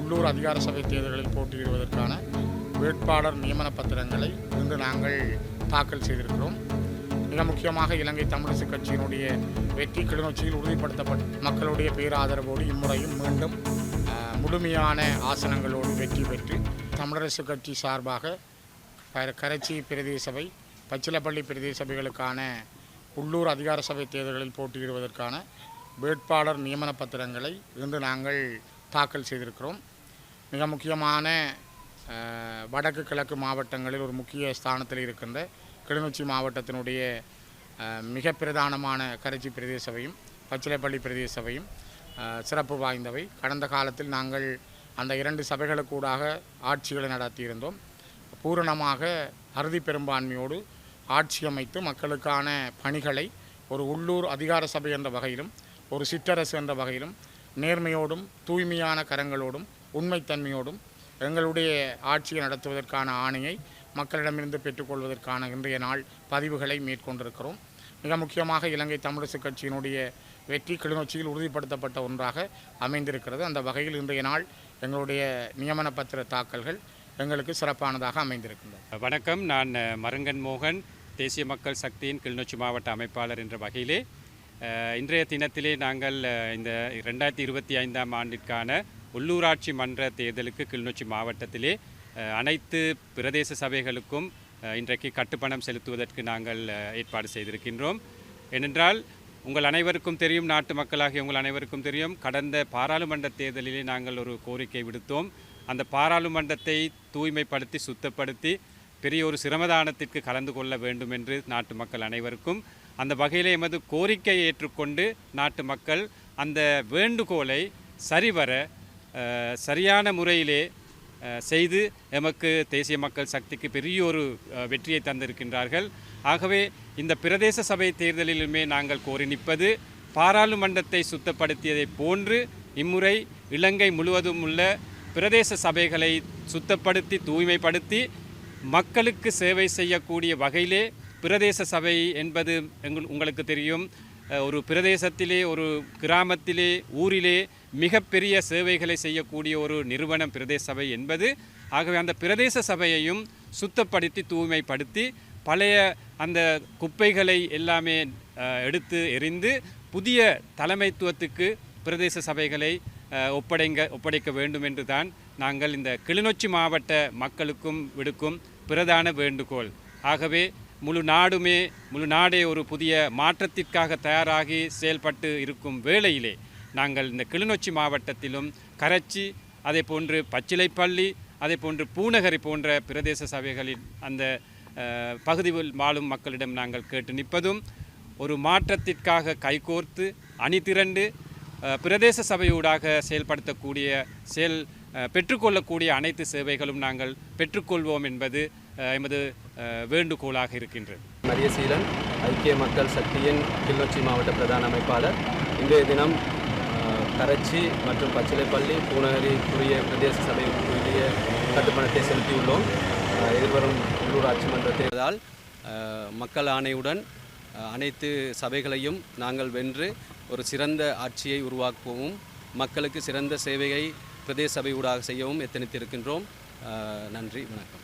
உள்ளூர் அதிகார சபை தேர்தல்களில் போட்டியிடுவதற்கான வேட்பாளர் நியமன பத்திரங்களை இன்று நாங்கள் தாக்கல் செய்திருக்கிறோம். மிக முக்கியமாக இலங்கை தமிழிசை கட்சியினுடைய வெற்றி கிளிநொச்சியில் உறுதிப்படுத்தப்பட்ட மக்களுடைய பேராதரவோடு இம்முறையும் மீண்டும் முழுமையான ஆசனங்களோடு வெற்றி பெற்று தமிழரசு கட்சி சார்பாக கரைச்சி பிரதேச சபை பச்சிலப்பள்ளி பிரதேச சபைகளுக்கான உள்ளூர் அதிகார சபை தேர்தல்களில் போட்டியிடுவதற்கான வேட்பாளர் நியமன பத்திரங்களை இன்று நாங்கள் தாக்கல் செய்திருக்கிறோம். மிக முக்கியமான வடக்கு கிழக்கு மாவட்டங்களில் ஒரு முக்கிய ஸ்தானத்தில் இருக்கின்ற கிளிநொச்சி மாவட்டத்தினுடைய மிக பிரதானமான கரைச்சி பிரதேச சபையும் பச்சிலைப்பள்ளி பிரதேச சபையும் சிறப்பு வாய்ந்தவை. கடந்த காலத்தில் நாங்கள் அந்த இரண்டு சபைகளுக்கூடாக ஆட்சிகளை நடத்தியிருந்தோம். பூரணமாக அறுதி பெரும்பான்மையோடு ஆட்சி அமைத்து மக்களுக்கான பணிகளை ஒரு உள்ளூர் அதிகார சபை என்ற வகையிலும் ஒரு சிற்றரசு என்ற வகையிலும் நேர்மையோடும் தூய்மையான கரங்களோடும் உண்மைத்தன்மையோடும் எங்களுடைய ஆட்சியை நடத்துவதற்கான ஆணையை மக்களிடமிருந்து பெற்றுக்கொள்வதற்கான இன்றைய நாள் பதிவுகளை மேற்கொண்டிருக்கிறோம். மிக முக்கியமாக இலங்கை தமிழரசு கட்சியினுடைய வெற்றி கிளிநொச்சியில் உறுதிப்படுத்தப்பட்ட ஒன்றாக அமைந்திருக்கிறது. அந்த வகையில் இன்றைய நாள் எங்களுடைய நியமன பத்திர தாக்கல்கள் எங்களுக்கு சிறப்பானதாக அமைந்திருக்கின்றன. வணக்கம். நான் மருங்கன் மோகன் தேசிய மக்கள் சக்தியின் கிளிநொச்சி மாவட்ட அமைப்பாளர் என்ற வகையிலே இன்றைய தினத்திலே நாங்கள் இந்த ரெண்டாயிரத்தி இருபத்தி ஐந்தாம் ஆண்டிற்கான உள்ளூராட்சி மன்ற தேர்தலுக்கு கிளிநொச்சி மாவட்டத்திலே அனைத்து பிரதேச சபைகளுக்கும் இன்றைக்கு கட்டுப்பணம் செலுத்துவதற்கு நாங்கள் ஏற்பாடு செய்திருக்கின்றோம். ஏனென்றால் உங்கள் அனைவருக்கும் தெரியும் நாட்டு மக்களாகிய உங்கள் அனைவருக்கும் தெரியும் கடந்த பாராளுமன்ற தேர்தலிலே நாங்கள் ஒரு கோரிக்கை விடுத்தோம். அந்த பாராளுமன்றத்தை தூய்மைப்படுத்தி சுத்தப்படுத்தி பெரிய ஒரு சிரமதானத்திற்கு கலந்து கொள்ள வேண்டும் என்று நாட்டு மக்கள் அனைவருக்கும் அந்த வகையில் எமது கோரிக்கையை ஏற்றுக்கொண்டு நாட்டு மக்கள் அந்த வேண்டுகோளை சரிவர சரியான முறையிலே செய்து எமக்கு தேசிய மக்கள் சக்திக்கு பெரிய ஒரு வெற்றியை தந்திருக்கின்றார்கள். ஆகவே இந்த பிரதேச சபை தேர்தலிலுமே நாங்கள் கோரி நிற்பது பாராளுமன்றத்தை சுத்தப்படுத்தியதைப் போன்று இம்முறை இலங்கை முழுவதும் உள்ள பிரதேச சபைகளை சுத்தப்படுத்தி தூய்மைப்படுத்தி மக்களுக்கு சேவை செய்யக்கூடிய வகையிலே பிரதேச சபை என்பது எங்கள் உங்களுக்கு தெரியும். ஒரு பிரதேசத்திலே ஒரு கிராமத்திலே ஊரிலே மிகப்பெரிய சேவைகளை செய்யக்கூடிய ஒரு நிறுவனம் பிரதேச சபை என்பது ஆகவே அந்த பிரதேச சபையையும் சுத்தப்படுத்தி தூய்மைப்படுத்தி பழைய அந்த குப்பைகளை எல்லாமே எடுத்து எறிந்து புதிய தலைமைத்துவத்துக்கு பிரதேச சபைகளை ஒப்படைங்க ஒப்படைக்க வேண்டும் என்று தான் நாங்கள் இந்த கிளிநொச்சி மாவட்ட மக்களுக்கும் விடுக்கும் பிரதான வேண்டுகோள். ஆகவே முழு நாடுமே முழு நாடே ஒரு புதிய மாற்றத்திற்காக தயாராகி செயல்பட்டு இருக்கும் வேளையிலே நாங்கள் இந்த கிளிநொச்சி மாவட்டத்திலும் கரைச்சி அதே போன்று பச்சிலைப்பள்ளி அதே போன்று பூநகரி போன்ற பிரதேச சபைகளில் அந்த பகுதியில் வாழும் மக்களிடம் நாங்கள் கேட்டு நிற்பதும் ஒரு மாற்றத்திற்காக கைகோர்த்து அணிதிரண்டு பிரதேச சபையூடாக செயல்படுத்தக்கூடிய செயல் பெற்றுக்கொள்ளக்கூடிய அனைத்து சேவைகளும் நாங்கள் பெற்றுக்கொள்வோம் என்பது எமது வேண்டுகோளாக இருக்கின்றது. மரியசீலன் ஐக்கிய மக்கள் சக்தியின் கிளிநொச்சி மாவட்ட பிரதான அமைப்பாளர். இன்றைய தினம் கரைச்சி மற்றும் பச்சிலைப்பள்ளி பூநகரிக்குரிய பிரதேச சபைக்குரிய கட்டுமானத்தை செலுத்தியுள்ளோம். எதிர்வரும் உள்ளூராட்சி மன்ற தேர்தலால் மக்கள் ஆணையுடன் அனைத்து சபைகளையும் நாங்கள் வென்று ஒரு சிறந்த ஆட்சியை உருவாக்கவும். மக்களுக்கு சிறந்த சேவையை பிரதேச சபை ஊடாக செய்யவும் எத்தனித்திருக்கின்றோம். நன்றி வணக்கம்.